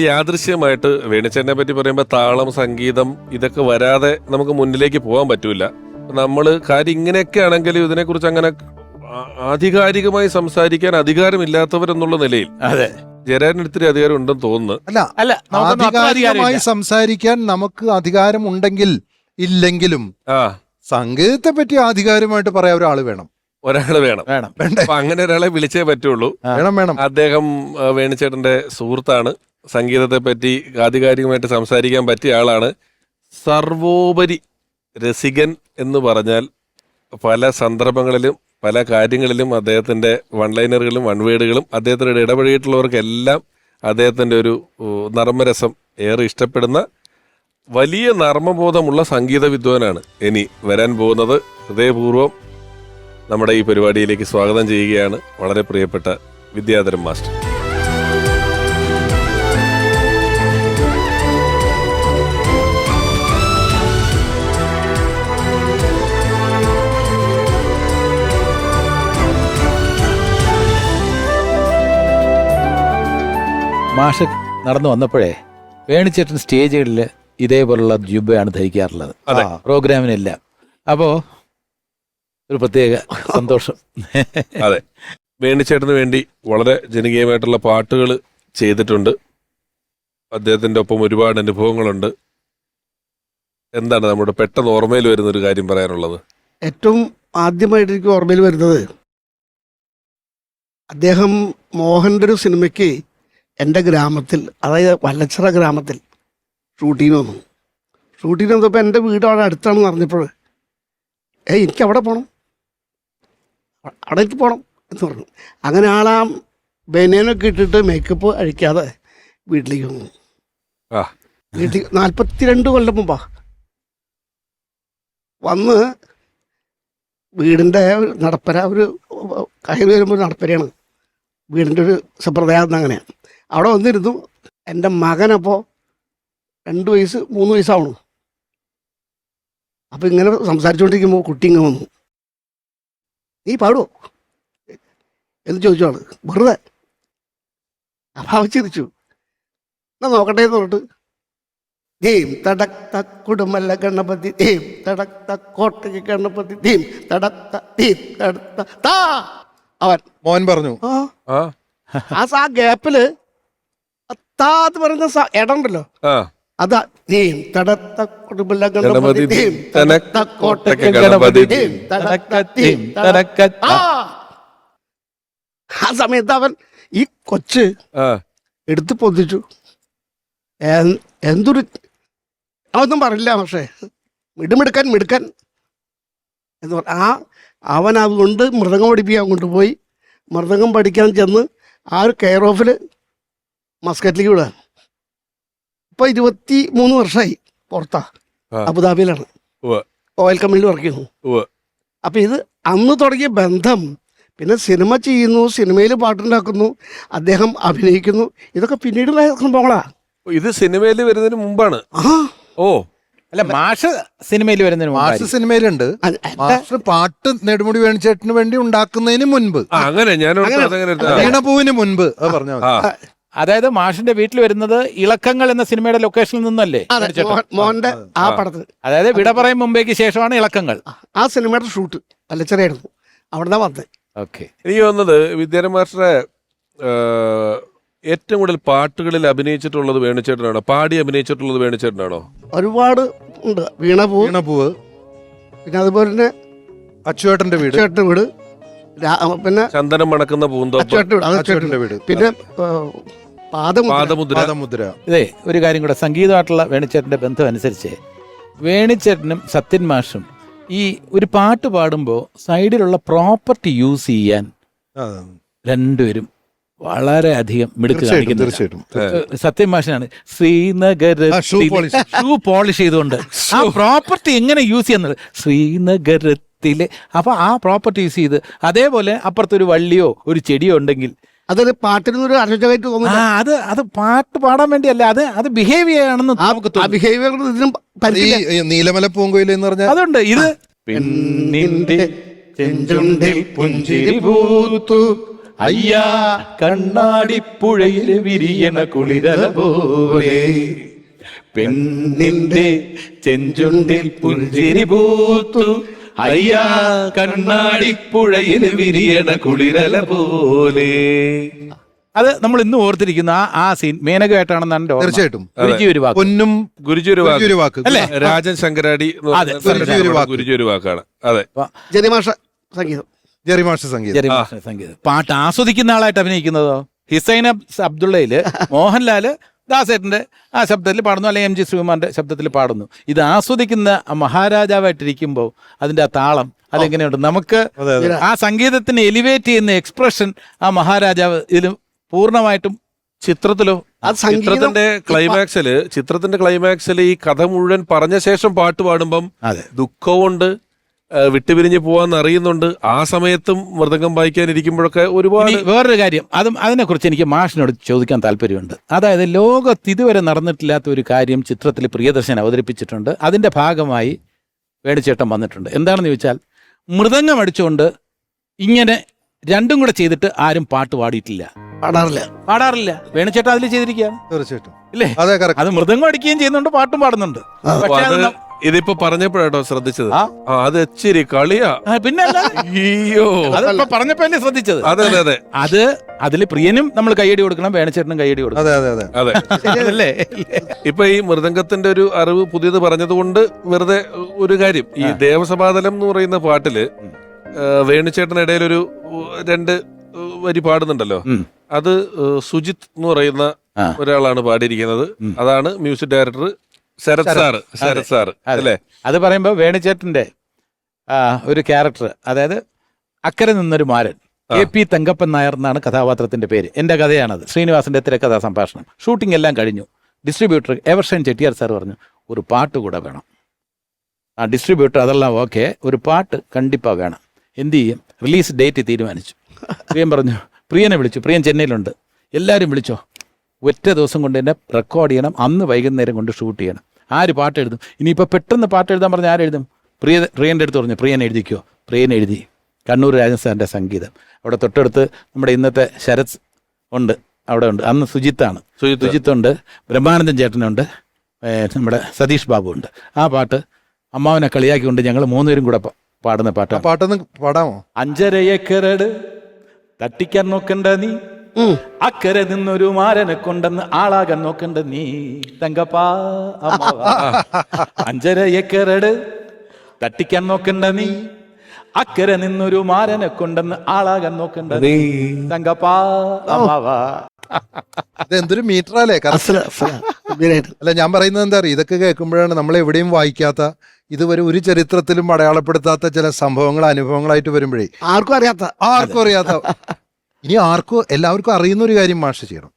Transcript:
യാദൃശ്യമായിട്ട് വേണിച്ചേട്ടനെ പറ്റി പറയുമ്പോൾ താളം സംഗീതം ഇതൊക്കെ വരാതെ നമുക്ക് മുന്നിലേക്ക് പോകാൻ പറ്റൂല. നമ്മൾ കാര്യം ഇങ്ങനെയൊക്കെ ആണെങ്കിലും ഇതിനെക്കുറിച്ച് അങ്ങനെ ആധികാരികമായി സംസാരിക്കാൻ അധികാരമില്ലാത്തവരെന്നുള്ള നിലയിൽ അതെ. ജയരാജന് ഇത്തിരി അധികാരം ഉണ്ടെന്ന് തോന്നുന്നു. അല്ല അല്ല ആധികാരികമായി. സംസാരിക്കാൻ നമുക്ക് അധികാരം ഉണ്ടെങ്കിൽ ഇല്ലെങ്കിലും ആ. സംഗീതത്തെ പറ്റി ആധികാരമായിട്ട് പറയാൻ ഒരാൾ വേണം. ഒരാൾ വേണം. വേണം. അപ്പൊ അങ്ങനെ ഒരാളെ വിളിച്ചേ പറ്റുള്ളൂ. വേണം വേണം. അദ്ദേഹം വേണിച്ചേട്ടന്റെ സുഹൃത്താണ്. സംഗീതത്തെ പറ്റി ആധികാരികമായിട്ട് സംസാരിക്കാൻ പറ്റിയ ആളാണ് സർവോപരി രസികൻ എന്ന് പറഞ്ഞാൽ പല സന്ദർഭങ്ങളിലും പല കാര്യങ്ങളിലും അദ്ദേഹത്തിന്റെ വൺലൈനറുകളും വൺവേഡുകളും അദ്ദേഹത്തിന്റെ ഇടപഴകിയിട്ടുള്ളവർക്കെല്ലാം അദ്ദേഹത്തിന്റെ ഒരു നർമ്മരസം ഏറെ ഇഷ്ടപ്പെടുന്ന വലിയ നർമ്മബോധമുള്ള സംഗീത വിദ്വാനാണ്. ഇനി വരാൻ പോകുന്നത് ഹൃദയപൂർവം നമ്മുടെ ഈ പരിപാടിയിലേക്ക് സ്വാഗതം ചെയ്യുകയാണ് വളരെ പ്രിയപ്പെട്ട വിദ്യാധരൻ മാസ്റ്റർ. മാഷ് നടന്നു വന്നപ്പോഴേ വേണിച്ചേട്ടൻ സ്റ്റേജുകളിൽ ഇതേപോലുള്ള ജുബയാണ് ധരിക്കാറുള്ളത്. അതെ. പ്രോഗ്രാമിനെല്ലാം. അപ്പോ ഒരു പ്രത്യേക സന്തോഷം. അതെ. വേണിച്ചേട്ടന് വേണ്ടി വളരെ ജനകീയമായിട്ടുള്ള പാട്ടുകൾ ചെയ്തിട്ടുണ്ട്. അദ്ദേഹത്തിന്റെ ഒപ്പം ഒരുപാട് അനുഭവങ്ങളുണ്ട്. എന്താണ് നമ്മുടെ പെട്ടെന്ന് ഓർമ്മയിൽ വരുന്ന ഒരു കാര്യം പറയാനുള്ളത്? ഏറ്റവും ആദ്യമായിട്ട് എനിക്ക് ഓർമ്മയിൽ വരുന്നത് അദ്ദേഹം മോഹന്റെ ഒരു സിനിമയ്ക്ക് എന്റെ ഗ്രാമത്തിൽ അതായത് വല്ലച്ചിറ ഗ്രാമത്തിൽ ഷൂട്ടിങ്ങിന് വന്നു. ഷൂട്ടിങ്ങിന് വന്നപ്പോൾ എന്റെ വീട് അവിടെ അടുത്താണെന്ന് അറിഞ്ഞപ്പോൾ ഏയ് എനിക്ക് അവിടെ പോകണം അവിടെ എനിക്ക് പോകണം എന്ന് പറഞ്ഞു. അങ്ങനെ ആളാ ബനിയനൊക്കെ ഇട്ടിട്ട് മേക്കപ്പ് അഴിക്കാതെ വീട്ടിലേക്ക് വന്നു. വീട്ടിൽ നാൽപ്പത്തിരണ്ട് കൊല്ലം മുമ്പാ. വന്ന് വീടിന്റെ നടപ്പര ഒരു കയറി വരുമ്പോൾ നടപ്പരയാണ്. വീടിന്റെ ഒരു സമ്പ്രദായം അങ്ങനെയാണ്. അവിടെ വന്നിരുന്നു. എന്റെ മകനപ്പോൾ രണ്ട് വയസ്സ് മൂന്ന് വയസ്സാവണു. അപ്പോൾ ഇങ്ങനെ സംസാരിച്ചുകൊണ്ടിരിക്കുമ്പോൾ കുട്ടി ഇങ്ങനെ വന്നു. നീ പാടുവോ? എന്ന് ചോദിച്ചു ആൾ വെറുതെ. അപ്പം ചിരിച്ചു. എന്നാ നോക്കട്ടെ എന്ന് പറഞ്ഞിട്ട് ധീം തടക് തക് കുടുംബല്ല ഗണപതി ധീം തടക് തക് കോട്ടയ്ക്ക് ഗണപതി ധീം തടക് ത- ധീം തടക് ത- അവൻ മോൻ പറഞ്ഞു. ആ. ആ ഗ്യാപ്പിൽ താ എന്ന് പറയുന്ന സ- ഇടമുണ്ടല്ലോ ആ. അതാ ധീം തടത്ത ഗണപതി കോട്ടയ്ക്ക് ഗണപതി ധീം ആ. ആ സമയത്ത് അവൻ ഈ കൊച്ച് ആ. എടുത്ത് പൊന്തിച്ചു. എൻ- എന്തൊരു അവനൊന്നും പറയില്ല പക്ഷേ മിടുമിടുക്കാൻ മിടുക്കാൻ എന്ന് പറ ആ അവൻ അതുകൊണ്ട് മൃദംഗം പഠിപ്പിക്കാൻ കൊണ്ടുപോയി. മൃദംഗം പഠിക്കാൻ ചെന്ന് ആ ഒരു കെയർ ഓഫിൽ മസ്കറ്റിലേക്ക് വിടുക ഇപ്പൊ ഇരുപത്തി മൂന്ന് വർഷമായി പുറത്താ അബുദാബിയിലാണ്. ഓയിൽ കമ്പനിയിൽ വർക്ക് ചെയ്യുന്നു. അപ്പൊ ഇത് അന്ന് തുടങ്ങിയ ബന്ധം പിന്നെ സിനിമ ചെയ്യുന്നു സിനിമയിൽ പാട്ടുണ്ടാക്കുന്നു അദ്ദേഹം അഭിനയിക്കുന്നു ഇതൊക്കെ പിന്നീട് സംഭവങ്ങളാ. ഇത് സിനിമയിൽ വരുന്നതിന് മുമ്പാണ്. ഓ. അല്ല മാഷ് സിനിമയിൽ വരുന്നതിന് മാഷ്. സിനിമയിലുണ്ട്. മാഷ് പാട്ട് നെടുമുടി വേണിച്ചേട്ടന് വേണ്ടി ഉണ്ടാക്കുന്നതിന് മുൻപ്. അങ്ങനെ. ഞാൻ. വീണപൂവിന് മുൻപ്. പറഞ്ഞാൽ അതായത് മാഷിന്റെ വീട്ടിൽ വരുന്നത് ഇളക്കങ്ങൾ എന്ന സിനിമയുടെ ലൊക്കേഷനിൽ നിന്നല്ലേ? അതെ? മോഹന്റെ ആ. പടത്തിൽ. അതായത് വിട പറയും മുമ്പേക്ക് ശേഷമാണ് ഇളക്കങ്ങൾ. ആ സിനിമയുടെ ഷൂട്ട്. തലച്ചെറിയായിരുന്നു അവിടെ വന്നത് ഓക്കെ. എനിക്ക് വന്നത് വിദ്യാരൻ മാസ്റ്ററെ ഏറ്റവും കൂടുതൽ പാട്ടുകളിൽ അഭിനയിച്ചിട്ടുള്ളത് വേണിച്ചേട്ടനാണോ പാടി അഭിനയിച്ചിട്ടുള്ളത് വേണിച്ചേട്ടനാണോ ഒരുപാട് ഉണ്ട്. വീണപൂ. വീണപൂവ്. പിന്നെ അതുപോലെ തന്നെ അച്ചുവേട്ടന്റെ വീട്. അച്ചുവേട്ടന്റെ വീട്. രാ- പിന്നെ ചന്ദനം മണക്കുന്ന പൂന്തോപ്പ്. അച്ചുവേട്ടന്റെ വീട് അത് അച്ചുവേട്ടന്റെ അച്ചുവേട്ടന്റെ വീട്. പിന്നെ പാദമുദ്ര. പാദമുദ്ര. പാദമുദ്ര. ഇതേ ഒരു കാര്യം കൂടെ. സംഗീതമായിട്ടുള്ള വേണിച്ചേട്ടന്റെ ബന്ധം അനുസരിച്ച് വേണിച്ചേട്ടനും സത്യൻ മാഷും ഈ ഒരു പാട്ട് പാടുമ്പോൾ സൈഡിലുള്ള പ്രോപ്പർട്ടി യൂസ് ചെയ്യാൻ രണ്ടുപേരും വളരെ അധികം മിടുക്ക് കാണിക്കുന്നു മാഷാണ് ശ്രീനഗര ആ, ഷൂ പോളിഷ്. ചെയ്തുകൊണ്ട്. ആ പ്രോപ്പർട്ടി എങ്ങനെ യൂസ് ചെയ്യുന്നത്? ശ്രീനഗരത്തിലെ അപ്പൊ ആ പ്രോപ്പർട്ടി യൂസ് ചെയ്ത് അതേപോലെ അപ്പുറത്തൊരു വള്ളിയോ ഒരു ചെടിയോ ഉണ്ടെങ്കിൽ അതൊരു പാട്ടിനൊരു അരോചകമായിട്ട് ആ തോന്നുന്നു അത് അത് പാട്ട് പാടാൻ വേണ്ടിയല്ല അത് അത് ബിഹേവിയർ ആണെന്ന് ആ നമുക്ക് ആ ബിഹേവിയർ ഇതിനും ഈ നീലമല പൂങ്കോയിൽ എന്ന് പറഞ്ഞാൽ അതുണ്ട് ഇത് പെണ്ണിന്റെ ചെഞ്ചുണ്ടിൽ പുഞ്ചിരി പൂത്തു. അയ്യാ കണ്ണാടിപ്പുഴയിൽ വിരിയണ കുളിരല പോലെ. പെണ്ണിന്റെ ചെഞ്ചുണ്ടിൽ പുഞ്ചിരി പൂത്തു. അയ്യാ കണ്ണാടിപ്പുഴയിൽ വിരിയണ കുളിരല പോലെ. അത് നമ്മൾ ഇന്ന് ഓർത്തിരിക്കുന്ന ആ ആ സീൻ മേനകമായിട്ടാണെന്നാണ് എന്റെ ഓർമ്മ. തീർച്ചയായിട്ടും. ഗുരുജി ഒരു വാക്ക്. പൊന്നും ഗുരുജി ഒരു വാക്ക്. ഒരു വാക്ക്. അല്ലേ? രാജൻ ശങ്കരാടി എന്ന് അതെ, പറയുന്ന ഗുരുജി ഒരു വാക്ക്. ഗുരുജി ഒരു വാക്കാണ്. അതെ. ജനിമാഷ സംഗീതം. ജെറി മാഷ സംഗീതം ജെറി സംഗീതം. പാട്ട് ആസ്വദിക്കുന്ന ആളായിട്ട് അഭിനയിക്കുന്നതോ? ഹിസൈൻ അബ്ദുള്ളയിൽ മോഹൻലാൽ ദാസേട്ടന്റെ ആ ശബ്ദത്തിൽ പാടുന്നു അല്ലെങ്കിൽ എം ജി ശ്രീകുമാറിന്റെ ശബ്ദത്തിൽ പാടുന്നു. ഇത് ആസ്വദിക്കുന്ന മഹാരാജാവായിട്ടിരിക്കുമ്പോൾ അതിന്റെ ആ താളം അതെങ്ങനെയുണ്ട്? നമുക്ക് ആ സംഗീതത്തിന് എലിവേറ്റ് ചെയ്യുന്ന എക്സ്പ്രഷൻ ആ മഹാരാജാവ് ഇതിൽ പൂർണമായിട്ടും ചിത്രത്തിലോ ചിത്രത്തിന്റെ ക്ലൈമാക്സിൽ ചിത്രത്തിന്റെ ക്ലൈമാക്സിൽ ഈ കഥ മുഴുവൻ പറഞ്ഞ ശേഷം പാട്ട് പാടുമ്പം അതെ. ദുഃഖമുണ്ട് വിട്ടുപിരിഞ്ഞ് പോവാന്ന് അറിയുന്നുണ്ട്. ആ സമയത്തും മൃദംഗം വായിക്കാൻ ഇരിക്കുമ്പോഴൊക്കെ ഒരുപാട് വേറൊരു കാര്യം. അതും അതിനെക്കുറിച്ച് എനിക്ക് മാഷിനോട് ചോദിക്കാൻ താല്പര്യമുണ്ട്. അതായത് ലോകത്ത് ഇതുവരെ നടന്നിട്ടില്ലാത്ത ഒരു കാര്യം ചിത്രത്തിൽ പ്രിയദർശൻ അവതരിപ്പിച്ചിട്ടുണ്ട്. അതിന്റെ ഭാഗമായി വേണിച്ചേട്ടൻ വന്നിട്ടുണ്ട്. എന്താണെന്ന് ചോദിച്ചാൽ മൃദംഗം അടിച്ചുകൊണ്ട് ഇങ്ങനെ രണ്ടും കൂടെ ചെയ്തിട്ട് ആരും പാട്ട് പാടിയിട്ടില്ല. പാടാറില്ല. പാടാറില്ല. വേണിച്ചേട്ടൻ അതിൽ ചെയ്തിരിക്കുകയാണ്. തീർച്ചയായിട്ടും. ഇല്ലേ? അതെ മൃദംഗം അടിക്കുകയും ചെയ്യുന്നുണ്ട് പാട്ടും പാടുന്നുണ്ട്. പക്ഷേ ഇതിപ്പോ പറഞ്ഞപ്പോഴാട്ടോ ശ്രദ്ധിച്ചത്. ആ. ആ അത് ഇച്ചിരി കളിയാ. പിന്നെ. അയ്യോ. അതിപ്പോ പറഞ്ഞപ്പോ അല്ലേ ശ്രദ്ധിച്ചത്? അതെ അതെ അതെ. അത് അതിൽ പ്രിയനും നമ്മൾ കൈയടി കൊടുക്കണം വേണച്ചേട്ടനും കൈയടി കൊടുക്കണം. അതെ അതെ അതെ. അതെ. അതല്ലേ ഇപ്പൊ ഈ മൃദംഗത്തിന്റെ ഒരു അറിവ് പുതിയത് പറഞ്ഞതുകൊണ്ട് വെറുതെ ഒരു കാര്യം. ഈ ദേവസഭാതലം എന്ന് പറയുന്ന പാട്ടിൽ വേണുചേട്ടൻ ഇടയിൽ ഒരു രണ്ട് വരി പാടുന്നുണ്ടല്ലോ. ഉം. അത് ഏഹ്, സുജിത് എന്ന് പറയുന്ന ആ. ഒരാളാണ് പാടിയിരിക്കുന്നത്. അതാണ് music director Sharath sir Sharath അതെ. അല്ലേ? അത് പറയുമ്പോൾ വേണിച്ചേട്ടന്റെ ഒരു ക്യാരക്ടർ അതായത് അക്കരെ നിന്നൊരു മാരൻ. എ പി തങ്കപ്പൻ നായർ എന്നാണ് കഥാപാത്രത്തിന്റെ പേര്. എന്റെ കഥയാണത്. ശ്രീനിവാസന്റെ തിരക്കഥാ സംഭാഷണം ഷൂട്ടിംഗ് എല്ലാം കഴിഞ്ഞു. ഡിസ്ട്രിബ്യൂട്ടർ എവർഷൻ ചെട്ടിയാർ സാർ പറഞ്ഞു ഒരു പാട്ട് കൂടെ വേണം. ആ ഡിസ്ട്രിബ്യൂട്ടർ അതെല്ലാം ഓക്കെ ഒരു പാട്ട് കണ്ടിപ്പാ വേണം. എന്ത് ചെയ്യും? റിലീസ് ഡേറ്റ് തീരുമാനിച്ചു. പ്രിയൻ പറഞ്ഞു പ്രിയനെ വിളിച്ചു. പ്രിയൻ ചെന്നൈയിലുണ്ട്. എല്ലാവരും വിളിച്ചോ? ഒറ്റ ദിവസം കൊണ്ട് തന്നെ റെക്കോർഡ് ചെയ്യണം. അന്ന് വൈകുന്നേരം കൊണ്ട് ഷൂട്ട് ചെയ്യണം. ആര് പാട്ട് എഴുതും? ഇനിയിപ്പോൾ പെട്ടെന്ന് പാട്ട് എഴുതാൻ പറഞ്ഞാൽ ആരെഴുതും പ്രിയ പ്രിയന്റെ അടുത്ത് പറഞ്ഞു പ്രിയൻ എഴുതിക്കോ പ്രിയൻ എഴുതി. കണ്ണൂർ രാജൻ സാറിന്റെ സംഗീതം. അവിടെ തൊട്ടടുത്ത് നമ്മുടെ ഇന്നത്തെ ശരത് ഉണ്ട് അവിടെ ഉണ്ട്. അന്ന് സുജിത്താണ്. സുജിത്ത്. ഉണ്ട് ബ്രഹ്മാനന്ദൻ ചേട്ടനുണ്ട് നമ്മുടെ സതീഷ് ബാബു ഉണ്ട്. ആ പാട്ട് അമ്മാവനെ കളിയാക്കിക്കൊണ്ട് ഞങ്ങൾ മൂന്നുപേരും കൂടെ പാടുന്ന പാട്ടാണ്. പാട്ടൊന്ന് പാടാമോ? അഞ്ചര ഏക്കറട് തട്ടിക്കാൻ നോക്കണ്ട നീ. അക്കരെ നിന്നൊരു മാരനെ കൊണ്ടെന്ന് ആളാകാൻ നോക്കണ്ട നീ. തങ്കപ്പാ അമ്മാവാ. അഞ്ചര ഏക്കറട് തട്ടിക്കാൻ നോക്കണ്ട നീ. അക്കരെ നിന്നൊരു മാരനെ കൊണ്ടെന്ന് ആളാകാൻ നോക്കണ്ട നീ. തങ്കപ്പാ അമ്മാവാ. അതെന്തൊരു മീറ്റർ അല്ലേ? അല്ല ഞാൻ പറയുന്നത് എന്താ അറിയാം? ഇതൊക്കെ കേൾക്കുമ്പോഴാണ് നമ്മൾ എവിടെയും വായിക്കാത്ത ഇതുവരെ ഒരു ചരിത്രത്തിലും അടയാളപ്പെടുത്താത്ത ചില സംഭവങ്ങൾ അനുഭവങ്ങളായിട്ട് വരുമ്പോഴേ. ആർക്കും അറിയാത്ത. ആർക്കും അറിയാത്ത. ഇനി ആർക്കും എല്ലാവർക്കും അറിയുന്ന ഒരു കാര്യം മാഷ് ചെയ്യണം.